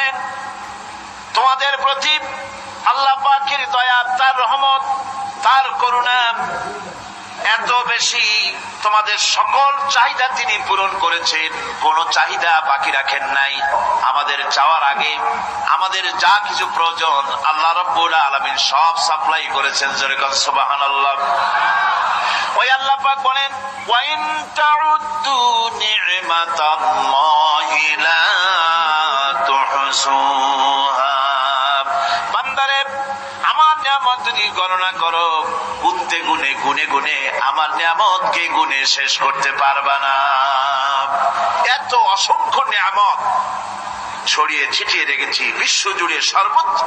বলেন তোমাদের প্রতি আল্লাহ পাকের দয়া, তার রহমত, তার করুণা এত বেশি তোমাদের সকল চাহিদা তিনি পূরণ করেছেন। কোন চাহিদা বাকি রাখেন নাই। আমাদের যাওয়ার আগে আমাদের যা কিছু প্রয়োজন আল্লাহ রব্বুল আলমিন সব সাপ্লাই করেছেন যেরকম সুবাহান আল্লাহ ওই আল্লাহ পাক বলেন ওয়াইন তাউদ্দু নি'মাতাল্লাহি বান্দারে, আমার নিয়ামত যদি গণনা করো, গুনতে গুনে গুনে গুনে আমার নিয়ামতকে গুনে শেষ করতে পারবা না। এত অসংখ্য নিয়ামত ছড়িয়ে ছিটিয়ে রেখেছি বিশ্বজুড়ে সর্বত্র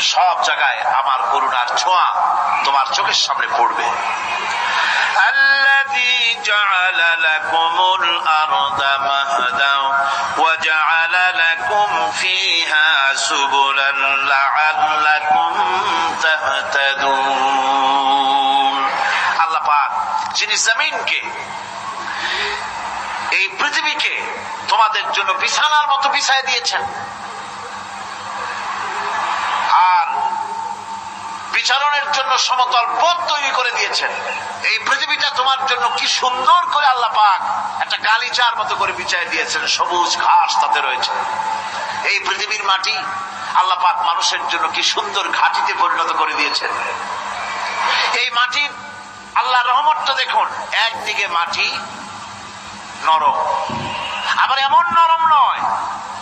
সব জায়গায় আমার করুণার ছোঁয়া তোমার চোখের সামনে পড়বে। আল্লাহ যিনি জমিনকে, এই পৃথিবীকে তোমাদের জন্য বিছানার মতো বিছায় দিয়েছেন। আর বিচারণের জন্য সমতল পথ তৈরি করে দিয়েছেন। এই পৃথিবীটা তোমার জন্য কি সুন্দর করে আল্লাহ পাক একটা গালিচার মতো করে বিছায় দিয়েছেন, সবুজ ঘাস তাতে রয়েছে। এই পৃথিবীর মাটি আল্লাহ পাক মানুষের জন্য কি সুন্দর ঘাটিতে পরিণত করে দিয়েছেন। এই মাটির আল্লাহ রহমতটা দেখুন, একদিকে মাটি নরম। আবার এমন নরম নয়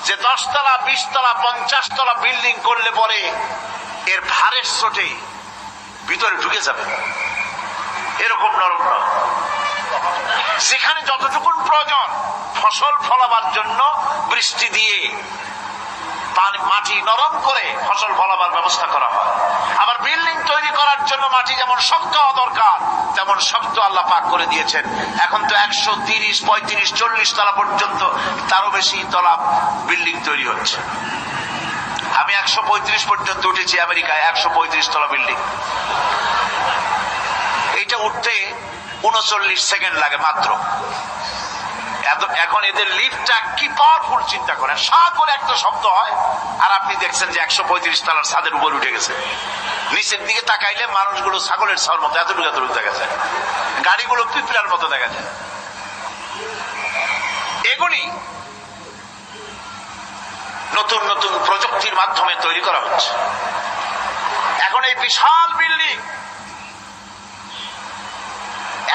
যে দশতলা, বিশতলা পঞ্চাশ তলা বিল্ডিং করলে পরে এর ভারের চোটে ভিতরে ঢুকে যাবে। এরকম নরম নয়। সেখানে যতটুকুন প্রয়োজন, ফসল ফলাবার জন্য বৃষ্টি দিয়ে পানি, মাটি নরম করে ফসল ফলাবার ব্যবস্থা করা হয়। আবার বিল্ডিং তৈরি করার জন্য মাটি যেমন শক্ত হওয়া দরকার, তেমন শক্ত আল্লাহ পাক করে দিয়েছেন। এখন তো একশো তিরিশ, পঁয়ত্রিশ, চল্লিশ তলা পর্যন্ত তারও বেশি তলা বিল্ডিং তৈরি হচ্ছে। আমি একশো পঁয়ত্রিশ পর্যন্ত উঠেছি আমেরিকায়, একশো পঁয়ত্রিশ তলা বিল্ডিং। এইটা উঠতে উনচল্লিশ সেকেন্ড লাগে মাত্র। এখন এদের লিফটটা কি পাওয়ারফুল চিন্তা করেন। সা করে একটা শব্দ হয়, আর আপনি দেখছেন যে একশো পঁয়ত্রিশ তলার ছাদের উপর উঠে গেছে। নিচের দিকে তাকাইলে মানুষগুলো ছাগলের ছাওয়ার মতো, এতটুকু এতটুকু দেখা যায়। গাড়িগুলো পিঁপড়ার মতো দেখা যায়। এগুলি নতুন নতুন প্রযুক্তির মাধ্যমে তৈরি করা হচ্ছে। এখন এই বিশাল বিল্ডিং,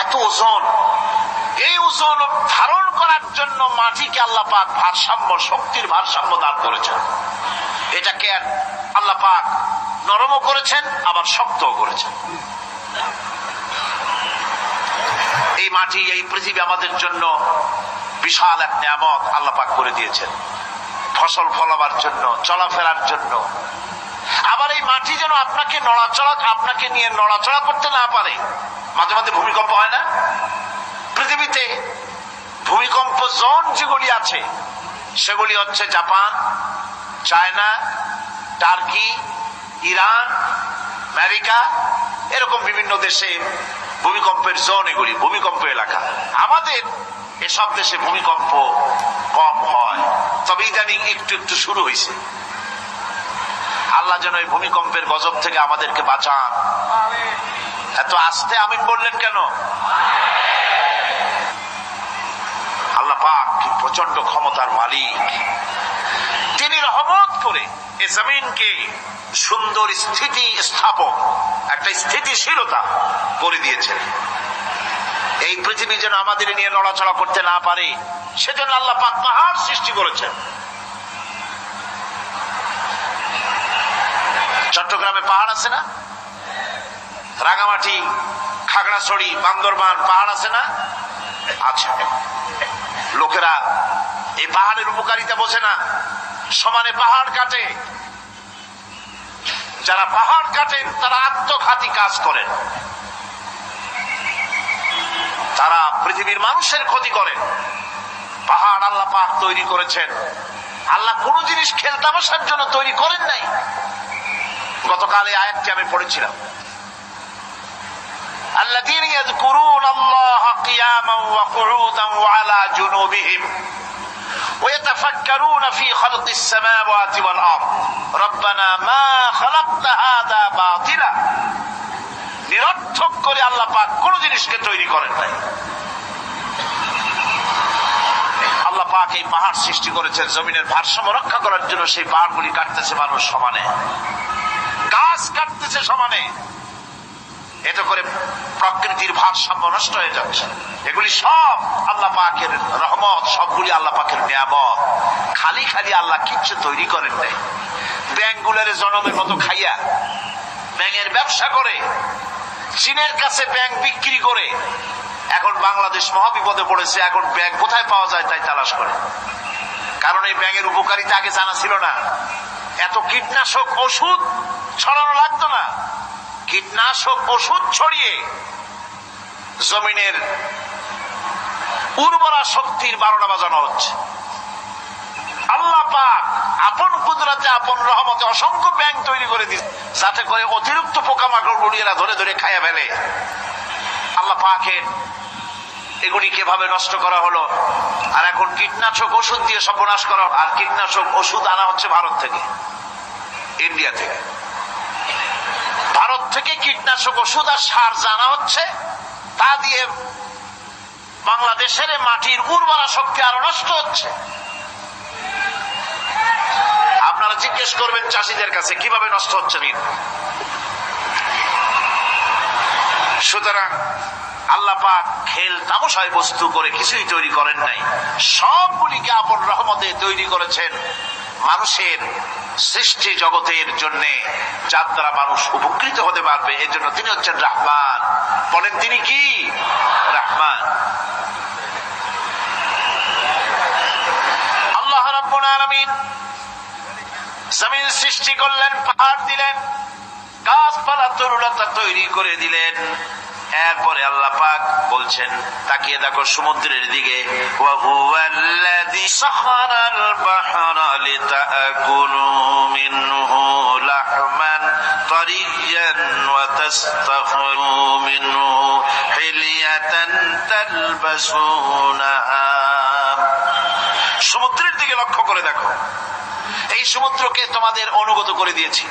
এত ওজন এই ওজন ধারণ করার জন্য মাটিকে আল্লাহ পাক ভারসাম্য, শক্তির ভারসাম্য দান করেছেন। এটাকে আল্লাহ পাক নরমও করেছেন, আবার শক্তও করেছেন। এই মাটি, এই পৃথিবী আমাদের জন্য বিশাল এক নিয়ামত আল্লাহ পাক করে দিয়েছেন। ফসল ফলাবার জন্য, চলাফেরার জন্য। আবার এই মাটি যেন আপনাকে নড়াচড়া, আপনাকে নিয়ে নড়াচড়া করতে না পারে। মাঝে মাঝে ভূমিকম্প হয় না? পৃথিবীতে ভূমিকম্প জোন যেগুলি আছে, সেগুলি হচ্ছে Japan, China, Turkey, Iran, America, এরকম বিভিন্ন দেশে ভূমিকম্পের জোন এগুলি, ভূমিকম্প এলাকা। আমাদের এসব দেশে ভূমিকম্প কম হয়। তবে ইদানিং একটু একটু শুরু হয়েছে। আল্লাহ যেন এই ভূমিকম্পের গজব থেকে আমাদেরকে বাঁচান। এত আস্তে আমিন বললেন কেন? আল্লাহ পাক প্রচণ্ড ক্ষমতার মালিক। তিনি রহমত করে এ জমিনকে সুন্দর স্থিতি স্থাপক, একটা স্থিতিশীলতা করে দিয়েছেন। এই পৃথিবী যেন আমাদের নিয়ে নড়াচড়া করতে না পারে, সেজন্য আল্লাহ পাক পাহাড় সৃষ্টি করেছেন। চট্টগ্রামে পাহাড় আছে না? রাঙামাটি, খাগড়াছড়ি, বান্দরবান পাহাড় আছে না? আছে। লোকেরা এই পাহাড়ের উপকারিতা বোঝে না। সমানে পাহাড় কাটে। যারা পাহাড় কাটেন তারা আত্মঘাতী কাজ করেন তারা পৃথিবীর মানুষের ক্ষতি করেন পাহাড় আল্লাহ পাক তৈরি করেছেন। আল্লাহ কোন জিনিস খেলতামশার জন্য তৈরি করেন নাই। গতকাল এই আয়াতটি আমি পড়েছিলাম। الذين يذكرون الله قياما وقعودا وعلى جنوبهم ويتفكرون في خلق السماوات والأرض ربنا ما خلقت هذا باطلا নিরর্থক করে আল্লাহ পাক কোন জিনিসকে তৈরি করেন নাই আল্লাহ পাক এই পাহাড় সৃষ্টি করেছেন জমিনের ভারসাম্য রক্ষা করার জন্য সেই পাহাড়গুলি কাটতেছে মানুষ সমানে গাছ কাটতেছে সমানে এতে করে প্রকৃতির ভারসাম্য নষ্ট হয়ে যাচ্ছে। এগুলি সব আল্লাহ পাকের রহমত, সবগুলি আল্লাহ পাকের নিয়ামত। খালি খালি আল্লাহ কিচ্ছু তৈরি করেন নাই। ব্যাংকগুলোর জনমের মতো খাইয়া ব্যাঙের ব্যবসা করে, চীনের কাছে ব্যাংক বিক্রি করে, এখন বাংলাদেশ মহাবিপদে পড়েছে, এখন ব্যাংক কোথায় পাওয়া যায় তাই তালাশ করে। কারণ এই ব্যাঙের উপকারিতা আগে জানা ছিল না। এত কীটনাশক ওষুধ ছড়ানো লাগতো না। কীটনাশক ওষুধ ছড়িয়ে জমিনের উর্বরা শক্তির বারোটা বাজানো হচ্ছে আল্লাহ পাক আপন কুদরাতে, আপন রহমতে অসংখ্য ব্যাংক তৈরি করে দিচ্ছে যাতে করে অতিরিক্ত পোকামাকড় গুড়িয়েরা ধরে ধরে খাইয়া ফেলে আল্লাহ পাকের এগুলি কীভাবে নষ্ট করা হলো, আর এখন কীটনাশক ওষুধ দিয়ে সর্বনাশ করা। আর কীটনাশক ওষুধ আনা হচ্ছে ভারত থেকে ইন্ডিয়া থেকে ভারত থেকে কীটনাশক ওষুধ আর সার জানা হচ্ছে, তা দিয়ে বাংলাদেশের মাটির উর্বরা শক্তি আরও নষ্ট হচ্ছে। আপনারা জিজ্ঞেস করবেন চাষিদের কাছে, কীভাবে নষ্ট হচ্ছে ঋণ? সুতরাং আল্লাহ পাক খেল তামসায় বস্তু করে কিছুই তৈরি করেন নাই। সবগুলিকে আপন রহমতে তৈরি করেছেন মানুষের সৃষ্টি জগতের জন্য যার দ্বারা মানুষ উপকৃত হতে পারবে, এর জন্য তিনি হচ্ছেন রাহমান। বলেন তিনি কি? রাহমান। আল্লাহ রাব্বুল জমিন সৃষ্টি করলেন, পাহাড় দিলেন, গাছপালা তরুলতা তৈরি করে দিলেন। এরপরে আল্লাহ পাক বলছেন, তাকিয়ে দেখো সমুদ্রের দিকে সমুদ্রের দিকে লক্ষ্য করে দেখো, এই সমুদ্রকে তোমাদের অনুগত করে দিয়েছি।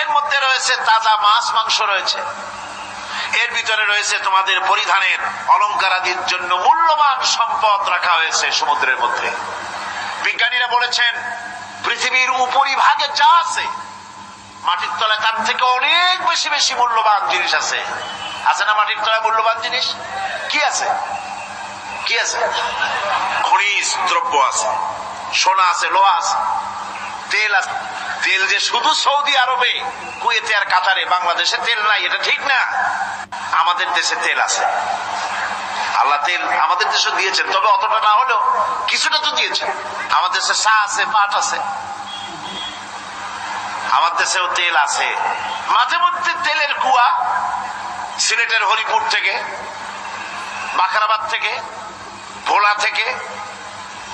এর মধ্যে রয়েছে তাজা মাছ মাংস রয়েছে। এর ভিতরে রয়েছে তোমাদের পরিধানের অলঙ্কারাদির জন্য মূল্যবান সম্পদ রাখা হয়েছে সমুদ্রের মধ্যে। বিজ্ঞানীরা বলেছেন, পৃথিবীর উপরিভাগে যা আছে, মাটির তলায় তার থেকে অনেক বেশি বেশি মূল্যবান জিনিস আছে। আছে না মাটির তলায় মূল্যবান জিনিস? কি আছে? কি আছে? খনিজ দ্রব্য আছে, সোনা আছে, লোহা আছে, তেল আছে। তেল যে শুধু সৌদি আরবে, কুয়েতে আর কাতারে, বাংলাদেশে তেল নাই, এটা ঠিক না? আমাদের দেশে তেল আছে। আল্লাহ তেল আমাদের দেশে দিয়েছেন, তবে অতটা না হলেও কিছুটা তো দিয়েছেন। আমাদের দেশে চা আছে, পাট আছে। আমার দেশেও তেল আছে। মাঝে মধ্যে তেলের কুয়া, সিলেটের হরিপুর থেকে, বাখারাবাদ থেকে, ভোলা থেকে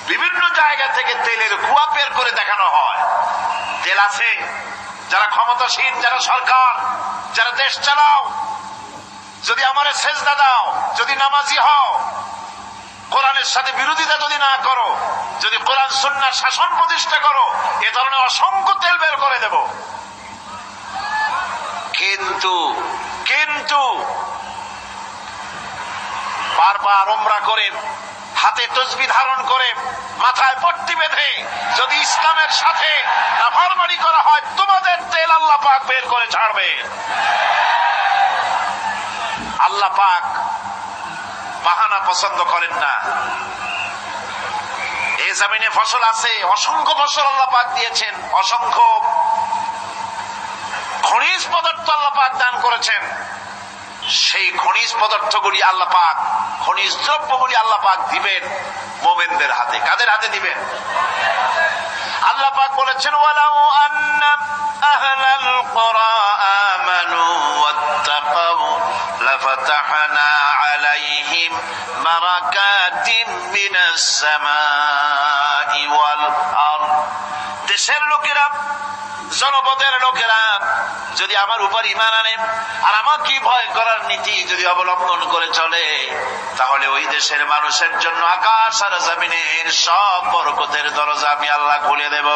বিভিন্ন জায়গা থেকে তেলের কুয়া বের করে দেখানো হয়। তেল আছে, যারা ক্ষমতাসীন, যারা সরকার, যারা দেশ চালাও। যদি আমার সেজদা দাও, যদি নামাজি হও, কোরআনের সাথে বিরোধিতা যদি না করো, যদি কোরআন সুন্নার শাসন প্রতিষ্ঠা করো, এ ধরনের অসংখ্য তেল বের করে দেব। কিন্তু কিন্তু, বারবার ওমরা করে হাতে তসবি ধারণ করে মাথায় পট্টি বেঁধে যদি ইসলামের সাথে নাফরমানি করা হয়, তোমাদের তেল আল্লাহ পাক বের করে ছাড়বে। আল্লাহ পাক বাহানা পছন্দ করেন না। এ জমিনে ফসল আছে, অসংখ্য ফসল আল্লাহ পাক দিয়েছেন, অসংখ্য খনিজ পদার্থ আল্লাহ পাক দান করেছেন। সেই খনিজ পদার্থগুলি আল্লাহ পাক, খনিজ দ্রব্যগুলি আল্লাহ পাক দিবেন মোমেনদের হাতে। কাদের হাতে দিবেন? আল্লাহ পাক বলেছেন, ওয়ালাউ আন্না আহলাল কুরা আমানু ওয়াত্তাকাউ, লাফাতাহনা আলাইহিম বারাকাতিম মিনাস সামাই ওয়াল আরদ। দেশের লোকেরা, জনপদের লোকেরা যদি আমার উপর ইমান আনে আর আমার কি ভয় করার নীতি যদি অবলম্বন করে চলে, তাহলে ওই দেশের মানুষের জন্য আকাশ আর জমিনের সব বরকতের দরজা আমি আল্লাহ খুলে দেব।